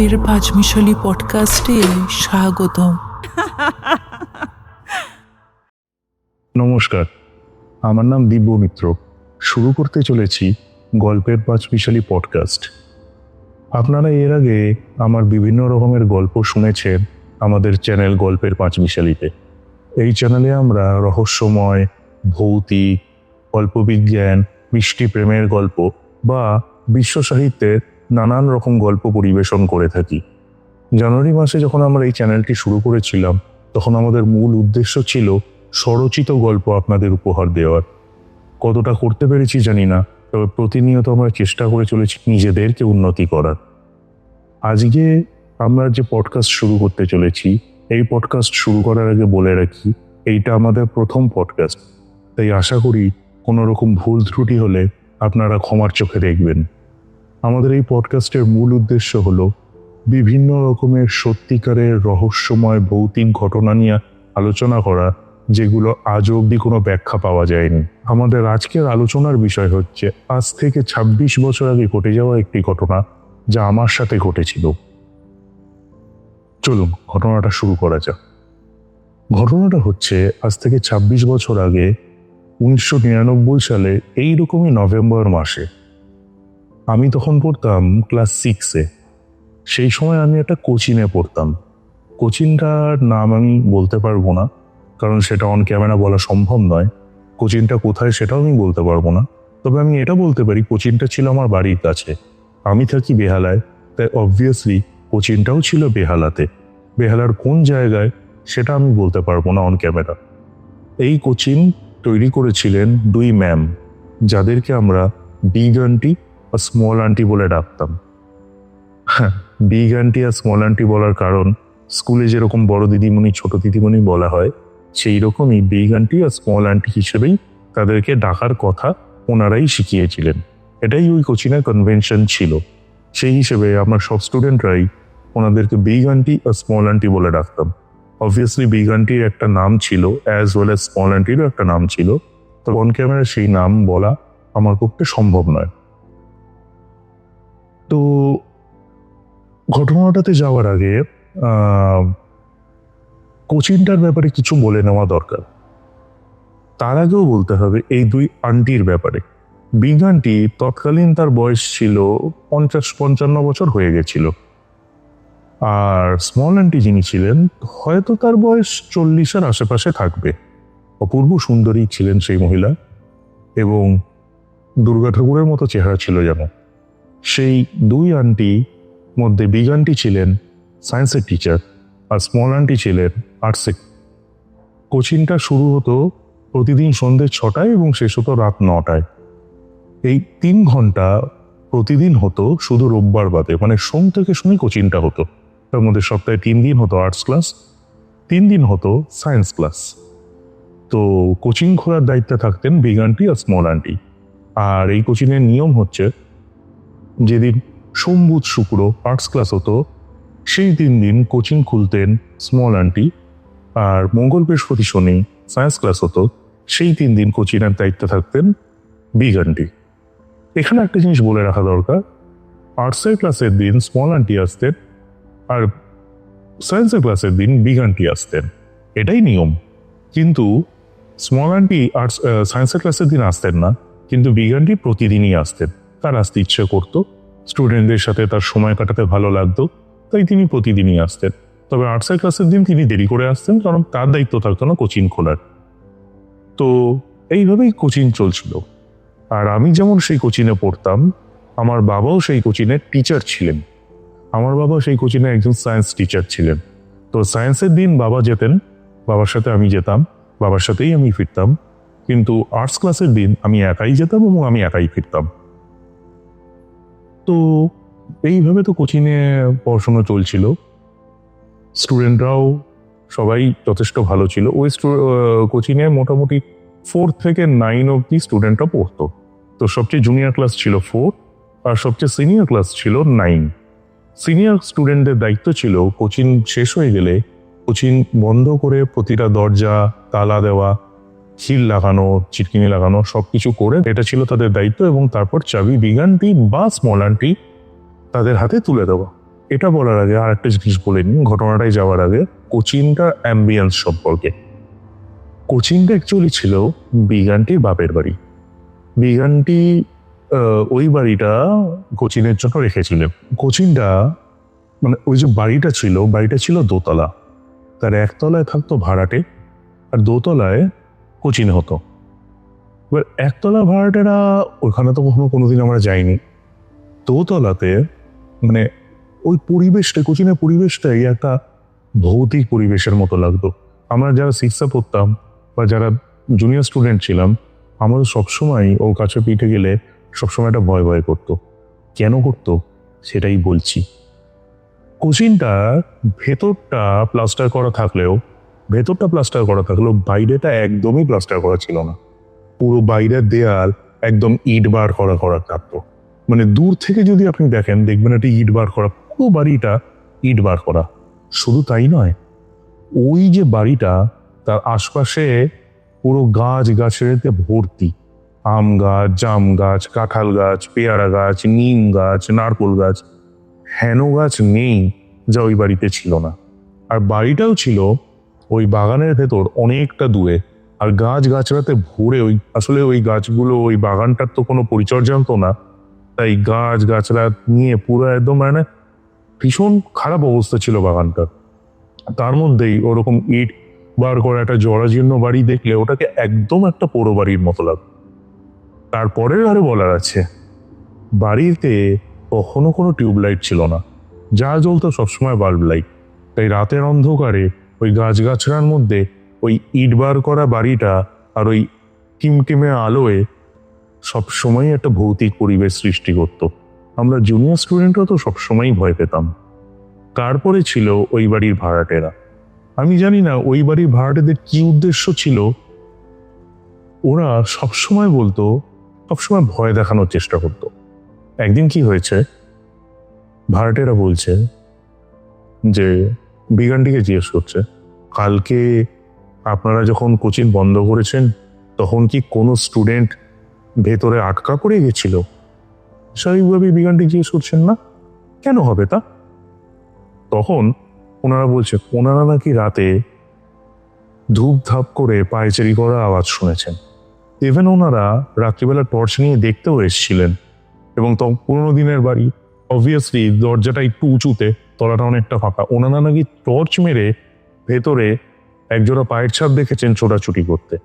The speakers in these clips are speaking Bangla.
গল্পের পাঁচমিশালি পডকাস্টে স্বাগতম। নমস্কার, আমার নাম দিব্য মিত্র। শুরু করতে চলেছি গল্পের পাঁচ বিশালী পডকাস্ট। আপনারা এর আগে আমার বিভিন্ন রকমের গল্প শুনেছেন আমাদের চ্যানেল গল্পের পাঁচ বিশালীতে এই চ্যানেলে আমরা রহস্যময়, ভৌতিক গল্পবিজ্ঞান মিষ্টি প্রেমের গল্প বা বিশ্ব সাহিত্যের নানান রকম গল্প পরিবেশন করে থাকি। জানুয়ারি মাসে যখন আমরা এই চ্যানেলটি শুরু করেছিলাম, তখন আমাদের মূল উদ্দেশ্য ছিল স্বরচিত গল্প আপনাদের উপহার দেওয়ার। কতটা করতে পেরেছি জানি না, তবে প্রতিনিয়ত আমরা চেষ্টা করে চলেছি নিজেদেরকে উন্নতি করার। আজকে আমরা যে পডকাস্ট শুরু করতে চলেছি, এই পডকাস্ট শুরু করার আগে বলে রাখি, এইটা আমাদের প্রথম পডকাস্ট তাই আশা করি কোনো রকম ভুল ত্রুটি হলে আপনারা ক্ষমার চোখে দেখবেন। আমাদের এই পডকাস্টের মূল উদ্দেশ্য হলো বিভিন্ন রকমের সত্যিকারের রহস্যময় ভৌতিক ঘটনা নিয়ে আলোচনা করা, যেগুলো আজ অবধি কোনো ব্যাখ্যা পাওয়া যায়নি। আমাদের আজকের আলোচনার বিষয় হচ্ছে, আজ থেকে ২৬ বছর আগে ঘটে যাওয়া একটি ঘটনা যা আমার সাথে ঘটেছিল। চলুন, ঘটনাটা শুরু করা যাক। ঘটনাটা হচ্ছে, আজ থেকে ২৬ বছর আগে উনিশশো নিরানব্বই সালে এইরকমই নভেম্বর মাসে আমি তখন পড়তাম ক্লাস সিক্সে সেই সময় আমি একটা কোচিনে পড়তাম। কোচিনটার নাম আমি বলতে পারব না, কারণ সেটা অন ক্যামেরা বলা সম্ভব নয়। কোচিনটা কোথায় সেটাও আমি বলতে পারব না। তবে আমি এটা বলতে পারি, কোচিনটা ছিল আমার বাড়ির কাছে। আমি থাকি বেহালায়, তাই অবভিয়াসলি কোচিনটাও ছিল বেহালাতে। বেহালার কোন জায়গায় সেটা আমি বলতে পারব না অন ক্যামেরা এই কোচিন তৈরি করেছিলেন দুই ম্যাম যাদেরকে আমরা বিগ আন্টি বা স্মল আন্টি বলে ডাকতাম। হ্যাঁ বিগ আন্টি আর স্মল আন্টি বলার কারণ, স্কুলে যেরকম বড় দিদিমণি, ছোট দিদিমণি বলা হয়, সেই রকমই বিগ আন্টি আর স্মল আন্টি হিসেবেই তাদেরকে ডাকার কথা ওনারাই শিখিয়েছিলেন। এটাই ওই কোচিনের কনভেনশন ছিল। সেই হিসেবে আমরা সব স্টুডেন্টরাই ওনাদেরকে বিগ আন্টি আর স্মল আন্টি বলে ডাকতাম। অবভিয়াসলি বিগ আন্টির একটা নাম ছিল অ্যাজ ওয়েল অ্যাজ স্মল আন্টিরও একটা নাম ছিল। তো অন ক্যামেরা সেই নাম বলা আমার পক্ষে সম্ভব নয়। তো ঘটনাটাতে যাওয়ার আগে আহ, কোচিনটার ব্যাপারে কিছু বলে নেওয়া দরকার। তার আগেও বলতে হবে এই দুই আন্টির ব্যাপারে। বিগ আন্টি তৎকালীন তার বয়স ছিল পঞ্চাশ পঞ্চান্ন বছর হয়ে গেছিল। আর স্মল আন্টি যিনি ছিলেন হয়তো তার বয়স চল্লিশের আশেপাশে থাকবে। অপূর্ব সুন্দরী ছিলেন সেই মহিলা এবং দুর্গা ঠাকুরের মতো চেহারা ছিল যেন। সেই দুই আন্টি মধ্যে বিগ আন্টি ছিলেন সায়েন্সের টিচার আর স্মল আন্টি ছিলেন আর্টসের কোচিংটা শুরু হতো প্রতিদিন সন্ধ্যে ছটায় এবং শেষ হতো রাত নটায়। এই তিন ঘণ্টা প্রতিদিন হতো শুধু রোববার বাদে মানে সোম থেকে শনি কোচিংটা হতো। তার মধ্যে সপ্তাহে তিন দিন হতো আর্টস ক্লাস তিন দিন হতো সায়েন্স ক্লাস তো কোচিং খোলার দায়িত্বে থাকতেন বিগ আন্টি আর স্মল আন্টি আর এই কোচিংয়ের নিয়ম হচ্ছে যেদিন সোম বুধ শুক্র আর্টস ক্লাস হতো, সেই তিন দিন কোচিং খুলতেন স্মল আন্টি আর মঙ্গল বৃহস্পতি শনি সায়েন্স ক্লাস হতো, সেই তিন দিন কোচিংয়ের দায়িত্বে থাকতেন বিগ আন্টি এখানে একটা জিনিস বলে রাখা দরকার আর্টসের ক্লাসের দিন স্মল আন্টি আসতেন আর সায়েন্সের ক্লাসের দিন বিগ আন্টি আসতেন। এটাই নিয়ম। কিন্তু স্মল আন্টি আর্টস সায়েন্সের ক্লাসের দিন আসতেন না, কিন্তু বিগ আন্টি প্রতিদিনই আসতেন। তার আসতে ইচ্ছে করতো। স্টুডেন্টদের সাথে তার সময় কাটাতে ভালো লাগতো, তাই তিনি প্রতিদিনই আসতেন। তবে আর্টসের ক্লাসের দিন তিনি দেরি করে আসতেন, কারণ তার দায়িত্ব থাকতো না কোচিং খোলার। তো এইভাবেই কোচিং চলছিল। আর আমি যেমন সেই কোচিনে পড়তাম, আমার বাবাও সেই কোচিনের টিচার ছিলেন। আমার বাবা সেই কোচিনে একজন সায়েন্স টিচার ছিলেন। তো সায়েন্সের দিন বাবা যেতেন, বাবার সাথে আমি যেতাম, বাবার সাথেই আমি ফিরতাম। কিন্তু আর্টস ক্লাসের দিন আমি একাই যেতাম এবং আমি একাই ফিরতাম। তো এইভাবে তো কোচিংয়ে পড়াশোনা চলছিল। স্টুডেন্টরাও সবাই যথেষ্ট ভালো ছিল। ওই কোচিংয়ে মোটামুটি ফোর থেকে নাইন অবধি স্টুডেন্টরা পড়তো। তো সবচেয়ে জুনিয়র ক্লাস ছিল ফোর আর সবচেয়ে সিনিয়র ক্লাস ছিল নাইন সিনিয়র স্টুডেন্টদের দায়িত্ব ছিল কোচিং শেষ হয়ে গেলে কোচিং বন্ধ করে প্রতিটা দরজা, তালা দেওয়া খিল লাগানো চিটকিনি লাগানো সব কিছু করে এটা ছিল তাদের দায়িত্ব এবং তারপর চাবি বিগ আন্টি বা স্মল আন্টি তাদের হাতে তুলে দেওয়া। এটা বলার আগে আর একটা জিনিস বলে নিই, ঘটনাটাই যাওয়ার আগে কোচিংটার অ্যাম্বিয়েন্স সম্পর্কে। কোচিংটা অ্যাকচুয়ালি ছিল বিগানটির বাপের বাড়ি। বিগানটি ওই বাড়িটা কোচিনের জন্য রেখেছিলেন। কোচিনটা মানে ওই যে বাড়িটা ছিল বাড়িটা ছিল দোতলা। তার একতলায় থাকতো ভাড়াটে। আর দোতলায় কোচিন হতো। এবার একতলা ভাড়াটেরা ওখানে তো কখনো কোনোদিন আমরা যাইনি। দোতলাতে মানে ওই পরিবেশটা কোচিনের পরিবেশটাই একটা ভৌতিক পরিবেশের মতো লাগতো। আমরা যারা শিক্ষা পড়তাম বা যারা জুনিয়র স্টুডেন্ট ছিলাম আমাদের সবসময় ওর কাছে পিঠে গেলে সবসময় একটা ভয় ভয় করতো। কেন করতো? সেটাই বলছি। কোচিনটা ভেতরটা প্লাস্টার করা থাকলেও ভেতরটা প্লাস্টার করা থাকলেও বাইরেটা একদমই প্লাস্টার করা ছিল না। পুরো বাইরের দেয়াল একদম ইট বার করা করা থাকতো। মানে দূর থেকে যদি আপনি দেখেন, দেখবেন একটা ইট বার করা, পুরো বাড়িটা ইট বার করা। শুধু তাই নয়, ওই যে বাড়িটা, তার আশপাশে পুরো গাছ গাছেতে ভর্তি। আম গাছ, জাম গাছ, কাঁঠাল গাছ, পেয়ারা গাছ, নিম গাছ, নারকোল গাছ, হেনো গাছ নেই যা ওই বাড়িতে ছিল না। আর বাড়িটাও ছিল ওই বাগানের ভেতর অনেকটা দূরে। আর গাছ গাছড়াতে ভরে ওই, আসলে ওই গাছগুলো, ওই বাগানটার তো কোনো পরিচর্যা হতো না। তাই গাছ গাছড়া নিয়ে পুরো একদম মানে ভীষণ খারাপ অবস্থা ছিল বাগানটার। তার মধ্যেই ওরকম ইট বার করা একটা জরাজীর্ণ বাড়ি দেখলে ওটাকে একদম একটা পোড়ো বাড়ির মতো লাগতো। তারপরে আরও বলার আছে, বাড়িতে কখনো কোনো টিউবলাইট ছিল না। যা জ্বলতো সবসময় বাল্ব লাইট। তাই রাতের অন্ধকারে ওই গাছগাছড়ার মধ্যে ওই ইট বার করা বাড়িটা আর ওই টিমটিমে আলোয় সবসময় একটা ভৌতিক পরিবেশ সৃষ্টি করতো। আমরা জুনিয়র স্টুডেন্টরা তো সবসময়ই ভয় পেতাম। তারপরে ছিল ওই বাড়ির ভাড়াটেরা। আমি জানি না ওই বাড়ির ভাড়াটেদের কি উদ্দেশ্য ছিল। ওরা সবসময় বলতো, সবসময় ভয় দেখানোর চেষ্টা করতো। একদিন কি হয়েছে? ভাড়াটেরা বলছে যে বিগানটিকে জিজ্ঞেস করছে, কালকে আপনারা যখন কোচিং বন্ধ করেছেন, তখন কি কোনো স্টুডেন্ট ভেতরে আটকা পড়ে গেছিল? স্বাভাবিকভাবে বিগানটি জিজ্ঞেস করছেন না। কেন হবে তা? তখন ওনারা বলছে, ওনারা নাকি রাতে ধূপ ধাপ করে পায়চারি করা আওয়াজ শুনেছেন। ইভেন ওনারা রাত্রিবেলা টর্চ নিয়ে দেখতেও এসেছিলেন। এবং তখন পুরোনো দিনের বাড়ি অবভিয়াসলি দরজাটা একটু উঁচুতে তলাটা অনেকটা ফাঁকা। ওনারা নাকি টর্চ মেরে ভেতরে একজোড়া পায়ের ছাপ দেখেছেন ছোটাছুটি করতে।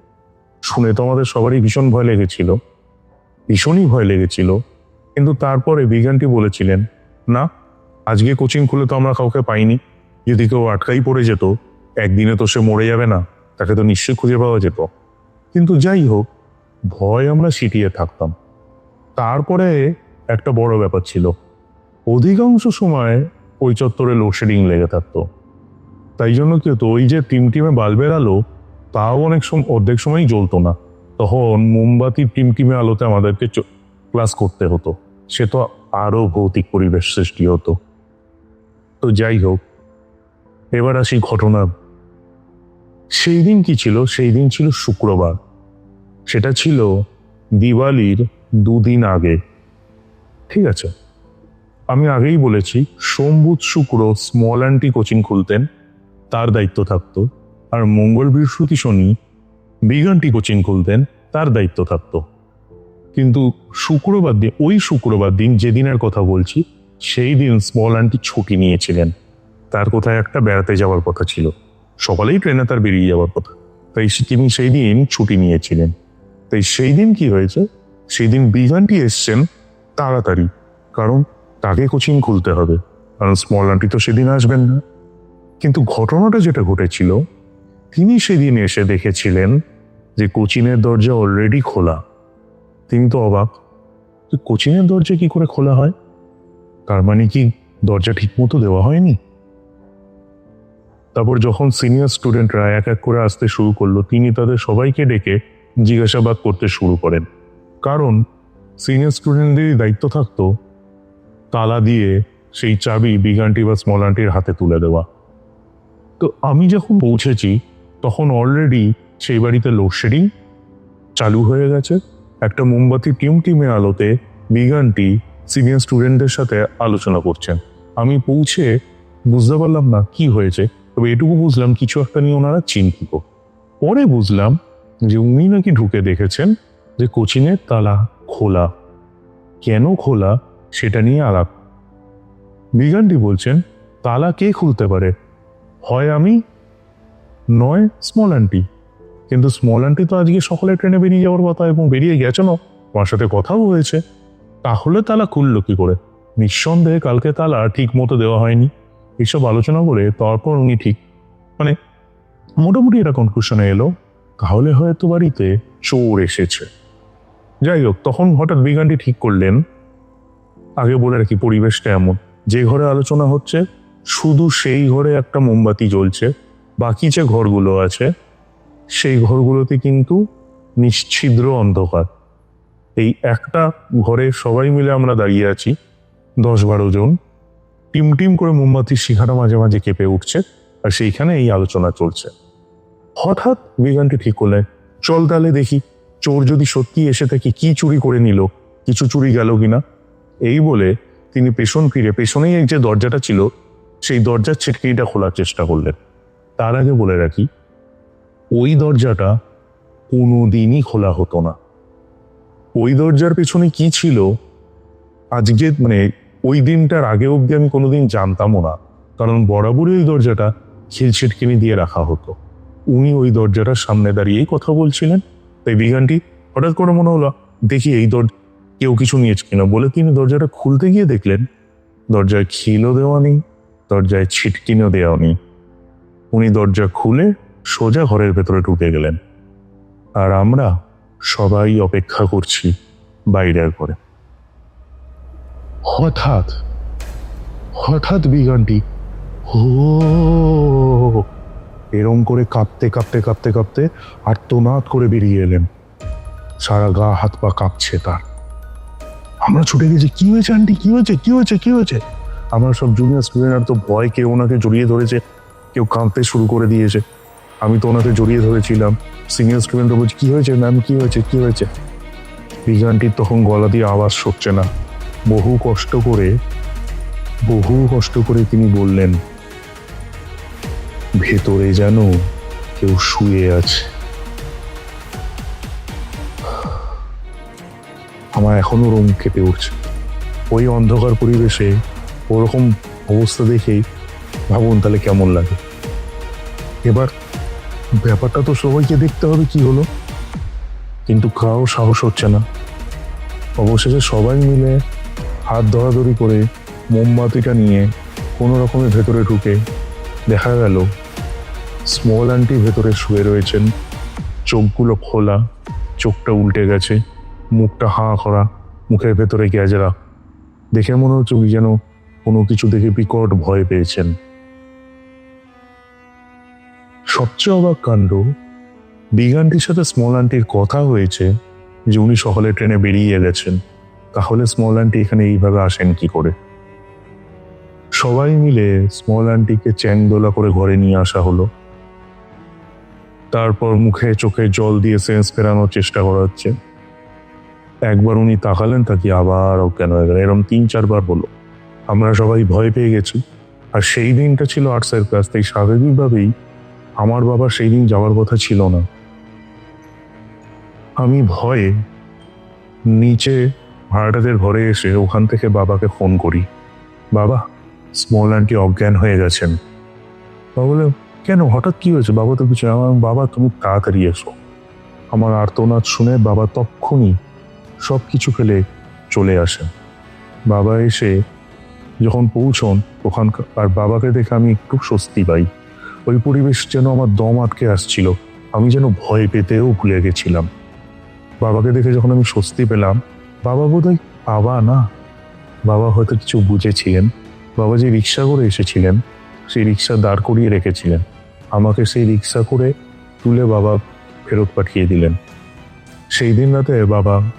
শুনে তো আমাদের সবারই ভীষণ ভয় লেগেছিল। ভীষণই ভয় লেগেছিল। কিন্তু তারপরে বিজ্ঞানটি বলেছিলেন, না, আজকে কোচিং খুলে তো আমরা কাউকে পাইনি। যদি কেউ আটকাই পড়ে যেত, একদিনে তো সে মরে যাবে না। তাকে তো নিশ্চয়ই খুঁজে পাওয়া যেত। কিন্তু যাই হোক, ভয় আমরা সিটিয়ে থাকতাম। তারপরে একটা বড় ব্যাপার ছিল। অধিকাংশ সময় ওই চত্বরে লোডশেডিং লেগে থাকতো। তাই জন্য কি হতো, ওই যে টিম টিমে বাল্বের আলো তাও অনেক সময় অর্ধেক সময়ই জ্বলতো না। তখন মোমবাতির টিম টিমে আলোতে আমাদেরকে ক্লাস করতে হতো। সে তো আরও ভৌতিক পরিবেশ সৃষ্টি হতো। তো যাই হোক, এবার আসি ঘটনা। সেই দিন কি ছিল? সেই দিন ছিল শুক্রবার। সেটা ছিল দিওয়ালির দুদিন আগে। ঠিক আছে? আমি আগেই বলেছি সোম বুধ শুক্র স্মল অ্যান্টি কোচিং খুলতেন। তার দায়িত্ব থাকতো। আর মঙ্গল বৃহস্পতি শনি বিগান্টি কোচিং খুলতেন, তার দায়িত্ব থাকতো। কিন্তু শুক্রবার দিন, ওই শুক্রবার দিন যেদিনের কথা বলছি, সেই দিন স্মল আন্টি ছুটি নিয়েছিলেন। তার কোথায় একটা বেড়াতে যাওয়ার কথা ছিল। সকালেই ট্রেনে তার বেরিয়ে যাওয়ার কথা। তাই তিনি সেই দিন ছুটি নিয়েছিলেন। তাই সেই দিন কি হয়েছে? সেই দিন বিগানটি এসছেন তাড়াতাড়ি। কারণ তাকে কোচিং খুলতে হবে। কারণ স্মল আন্টি তো সেদিন আসবেন না। কিন্তু ঘটনাটা যেটা ঘটেছিল, তিনি সেদিন এসে দেখেছিলেন যে কোচিনের দরজা অলরেডি খোলা। তিনি তো অবাক কোচিনের দরজা কি করে খোলা হয়? তার মানে কি দরজা ঠিকমতো দেওয়া হয়নি? তারপর যখন সিনিয়র স্টুডেন্টরা এক এক করে আসতে শুরু করল, তিনি তাদের সবাইকে ডেকে জিজ্ঞাসাবাদ করতে শুরু করেন। কারণ সিনিয়র স্টুডেন্টদেরই দায়িত্ব থাকতো তালা দিয়ে সেই চাবি বিগ আন্টি বা স্মল আন্টির হাতে তুলে দেওয়া। তো আমি যখন পৌঁছেছি, তখন অলরেডি সেই বাড়িতে লোডশেডিং চালু হয়ে গেছে। একটা মোমবাতি টিম টিমে আলোতে বিগানটি সিনিয়র স্টুডেন্টদের সাথে আলোচনা করছেন। আমি পৌঁছে বুঝতে পারলাম, না, কি হয়েছে? তবে এটুকু বুঝলাম, কিছু একটা নিয়ে ওনারা চিন্তিত। পরে বুঝলাম যে উনি নাকি ঢুকে দেখেছেন যে কোচিনের তালা খোলা। কেন খোলা? সেটা নিয়ে আলাপ। বিজ্ঞানটি বলছেন, তালা কে খুলতে পারে? হয় আমি? নয় স্মল আন্টি কিন্তু স্মল আন্টি তো আজকে সকালে ট্রেনে বেরিয়ে যাওয়ার কথা এবং বেরিয়ে গেছে না আমার সাথে কথাও হয়েছে। তাহলে তালা খুললো কি করে? নিঃসন্দেহে কালকে তালা ঠিক মতো দেওয়া হয়নি। এইসব আলোচনা করে তারপর উনি ঠিক মানে মোটামুটি এটা কনক্লুশনে এলো, তাহলে হয়তো বাড়িতে চোর এসেছে। যাই হোক, তখন হঠাৎ বিজ্ঞানটি ঠিক করলেন আগে বলে রাখি, পরিবেশটা এমন। যে ঘরে আলোচনা হচ্ছে, শুধু সেই ঘরে একটা মোমবাতি জ্বলছে, বাকি যে ঘরগুলো আছে, সেই ঘরগুলোতে কিন্তু নিশ্ছিদ্র অন্ধকার। এই একটা ঘরে সবাই মিলে আমরা দাঁড়িয়ে আছি, দশ বারো জন। টিম টিম করে মোমবাতির শিখাটা মাঝে মাঝে কেঁপে উঠছে, আর সেইখানে এই আলোচনা চলছে। হঠাৎ বিজ্ঞানটি ঠিক করলেন, চল তাহলে দেখি, চোর যদি সত্যি এসে থাকে কি চুরি করে নিল, কিছু চুরি গেল কিনা? এই বলে তিনি পেছন ফিরে, পেছনেই এই যে দরজাটা ছিল, সেই দরজার ছিটকিটা খোলার চেষ্টা করলেন। তার আগে বলে রাখি, ওই দরজাটা কোনোদিনই খোলা হতো না। ওই দরজার পেছনে কি ছিল, আজকে মানে ওই দিনটার আগে অবধি আমি কোনোদিন জানতামও না। কারণ বরাবরই ওই দরজাটা খিল ছিটকিনি দিয়ে রাখা হতো। উনি ওই দরজাটার সামনে দাঁড়িয়েই কথা বলছিলেন। তাই বিজ্ঞানটি হঠাৎ করে মনে হলো, দেখি এই দরজা কেউ কিছু নিয়েছে কিনা বলে তিনি দরজাটা খুলতে গিয়ে দেখলেন, দরজায় খিলও দেওয়া নেই, দরজায় ছিটকিনও দেওয়া নেই। উনি দরজা খুলে সোজা ঘরের ভেতরে ঢুকে গেলেন। আর আমরা সবাই অপেক্ষা করছি বাইরের ঘরে। হঠাৎ হঠাৎ বিজ্ঞানটি ও, এরম করে কাঁপতে কাঁপতে কাঁপতে কাঁপতে আর্তনাদ করে বেরিয়ে এলেন। সারা গা হাত পা কাঁপছে তার। আমরা ছুটে গেছি, কি হয়েছে আন্টি কি হয়েছে? কি হয়েছে? কি হয়েছে? আমরা সব জুনিয়র স্টুডেন্ট তো ভয়, কেউ ওনাকে জড়িয়ে ধরেছে, কেউ কাঁদতে শুরু করে দিয়েছে। আমি তো ওনাকে জড়িয়ে ধরেছিলাম। সিনিয়র স্টুডেন্টরা বলছে, কি হয়েছে ম্যাম কি হয়েছে? কি হয়েছে? বিজ্ঞানটির তখন গলা দিয়ে আওয়াজ সরছে না। বহু কষ্ট করে, বহু কষ্ট করে তিনি বললেন, ভেতরে যেন কেউ শুয়ে আছে। আমার এখনও রোম কেঁপে উঠছে। ওই অন্ধকার পরিবেশে ওরকম অবস্থা দেখেই ভাবুন তাহলে কেমন লাগে। এবার ব্যাপারটা তো সবাইকে দেখতে হবে কি হলো। কিন্তু কারও সাহস হচ্ছে না। অবশেষে সবাই মিলে হাত ধরাধরি করে মোমবাতিটা নিয়ে কোনো রকমের ভেতরে ঢুকে দেখা গেল স্মল আন্টি ভেতরে শুয়ে রয়েছেন। চোখগুলো খোলা, চোখটা উল্টে গেছে। মুখটা হাঁ করা, মুখের ভেতরে গ্যাজরা। দেখে মনে হচ্ছে উনি যেন কোনো কিছু দেখে বিকট ভয় পেয়েছেন। সবচেয়ে অবাক কাণ্ড, বিগ আন্টির সাথে স্মল আন্টির কথা হয়েছে যে উনি সকালে ট্রেনে বেরিয়ে গেছেন। তাহলে স্মল আন্টি এখানে এইভাবে আসেন কি করে? সবাই মিলে স্মল আন্টিকে চ্যাংদোলা করে ঘরে নিয়ে আসা হলো। তারপর মুখে চোখে জল দিয়ে সেন্স ফেরানোর চেষ্টা করা হচ্ছে। একবার উনি তাকালেন তাকে আবার অজ্ঞান গেলেন এরকম তিন, চারবার হলো আমরা সবাই ভয় পেয়ে গেছি। আর সেই দিনটা ছিল আর্টসের ক্লাস তাই স্বাভাবিকভাবেই আমার বাবা সেই দিন যাওয়ার কথা ছিল না। আমি ভয়ে নিচে ভাড়াটাদের ঘরে এসে ওখান থেকে বাবাকে ফোন করি। বাবা স্মল আন্টি অজ্ঞান হয়ে গেছেন। বাবা বলে, কেন? হঠাৎ কি হয়েছে? বাবা তো কিছু, আমার বাবা তুমি তাড়াতাড়ি এসো। আমার আর্তনাদ শুনে বাবা তক্ষুনি সব কিছু ফেলে চলে আসেন। বাবা এসে যখন পৌঁছন ওখানকার, আর বাবাকে দেখে আমি একটু স্বস্তি পাই। ওই পরিবেশ যেন আমার দম আটকে আসছিল। আমি যেন ভয় পেতেও ভুলে গেছিলাম। বাবাকে দেখে যখন আমি স্বস্তি পেলাম, বাবা বোধহয় বাবা না, বাবা হয়তো কিছু বুঝেছিলেন। বাবা যে রিক্সা করে এসেছিলেন, সেই রিক্সা দাঁড় করিয়ে রেখেছিলেন। আমাকে সেই রিক্সা করে তুলে বাবা ফেরত পাঠিয়ে দিলেন। সেই দিন রাতে বাবা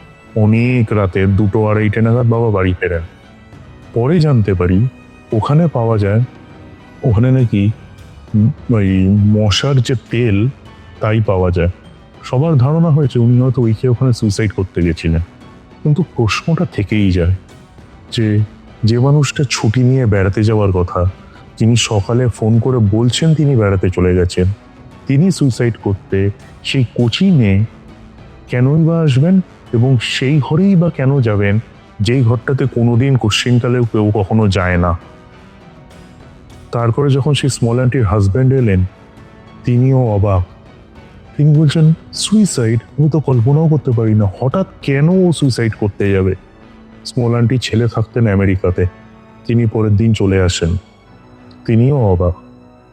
অনেক রাতে দুটো আড়াইটে নাগাদ বাবা বাড়ি ফেরেন। পরে জানতে পারি ওখানে পাওয়া যায়, ওখানে নাকি ওই মশার যে তেল, তাই পাওয়া যায়। সবার ধারণা হয়েছে উনি হয়তো ওই খেয়ে ওখানে সুইসাইড করতে গেছিলেন। কিন্তু প্রশ্নটা থেকেই যায় যে যে মানুষটা ছুটি নিয়ে বেড়াতে যাওয়ার কথা তিনি সকালে ফোন করে বলছেন তিনি বেড়াতে চলে গেছেন, তিনি সুইসাইড করতে সেই কোচিংয়ে কেনই বা আসবেন? এবং সেই ঘরেই বা কেন যাবেন? যেই ঘরটাতে কোনোদিন কোশ্চিনকালেও কেউ কখনো যায় না। তারপরে যখন সেই স্মল আন্টির হাজব্যান্ড এলেন, তিনিও অবাক। তিনি বলছেন সুইসাইড আমি তো কল্পনাও করতে পারি না। হঠাৎ কেন ও সুইসাইড করতে যাবে? স্মল আন্টির ছেলে থাকতেন আমেরিকাতে। তিনি পরের দিন চলে আসেন। তিনিও অবাক।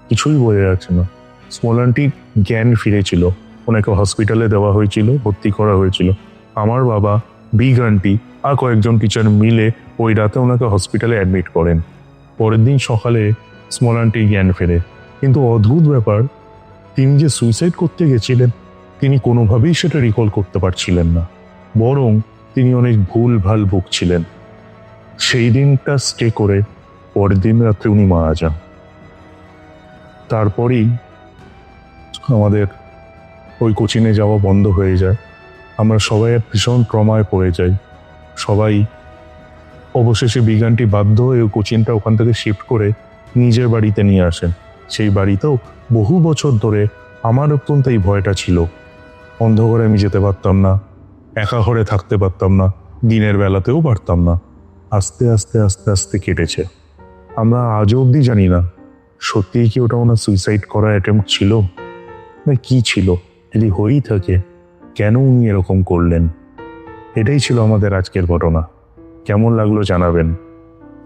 কিছুই বোঝা যাচ্ছে না। স্মল আন্টি জ্ঞান ফিরেছিল। ওনাকে হসপিটালে দেওয়া হয়েছিল, ভর্তি করা হয়েছিল। আমার বাবা বিগ আন্টি আর কয়েকজন টিচার মিলে ওই রাতে ওনাকে হসপিটালে অ্যাডমিট করেন। পরের দিন সকালে স্মল আন্টি জ্ঞান ফেরে। কিন্তু অদ্ভুত ব্যাপার, তিনি যে সুইসাইড করতে গেছিলেন, তিনি কোনোভাবেই সেটা রিকল করতে পারছিলেন না। বরং তিনি অনেক ভুল ভালো ভুগছিলেন। সেই দিনটা স্টে করে পরের দিন রাত্রে উনি মারা যান। তারপরেই আমাদের ওই কোচিনে যাওয়া বন্ধ হয়ে যায়। আমরা সবাই ভীষণ ট্রমায় পড়ে যাই। সবাই অবশেষে বিজ্ঞানটি বাধ্য হয়ে কোচিনটা ওখান থেকে শিফট করে নিজের বাড়িতে নিয়ে আসেন। সেই বাড়িতেও বহু বছর ধরে আমার অত্যন্ত এই ভয়টা ছিল। অন্ধকারে আমি যেতে পারতাম না, একা ঘরে থাকতে পারতাম না, দিনের বেলাতেও পারতাম না। আস্তে আস্তে আস্তে আস্তে কেটেছে। আমরা আজও অবধি জানি না, সত্যিই কি ওটা ওনার সুইসাইড করার অ্যাটেম্প ছিল? না কি ছিল? যদি হয়েই থাকে। কেন উনি এরকম করলেন? এটাই ছিল আমাদের আজকের ঘটনা। কেমন লাগল জানাবেন।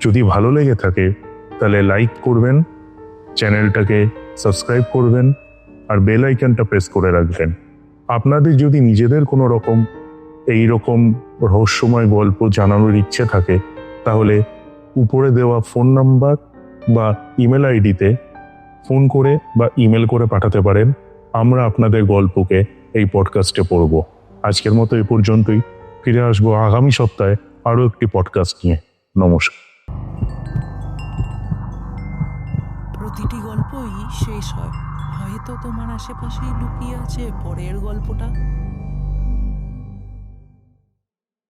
যদি ভালো লেগে থাকে, তাহলে লাইক করবেন, চ্যানেলটাকে সাবস্ক্রাইব করবেন, আর বেল আইকনটা প্রেস করে রাখবেন। আপনাদের যদি নিজেদের কোনো রকম এই রকম রহস্যময় গল্প জানানোর ইচ্ছে থাকে, তাহলে উপরে দেওয়া ফোন নাম্বার বা ইমেল আইডিতে ফোন করে বা ইমেল করে পাঠাতে পারেন। আমরা আপনাদের গল্পকে এই পডকাস্টে পড়ব। আজকের মতো এ পর্যন্তই। ফিরে আসব আগামী সপ্তাহে আরও একটি পডকাস্ট নিয়ে। নমস্কার। প্রতিটি গল্পই শেষ হয়। হয়তো তোমার আশেপাশেই লুকিয়ে আছে পরের গল্পটা।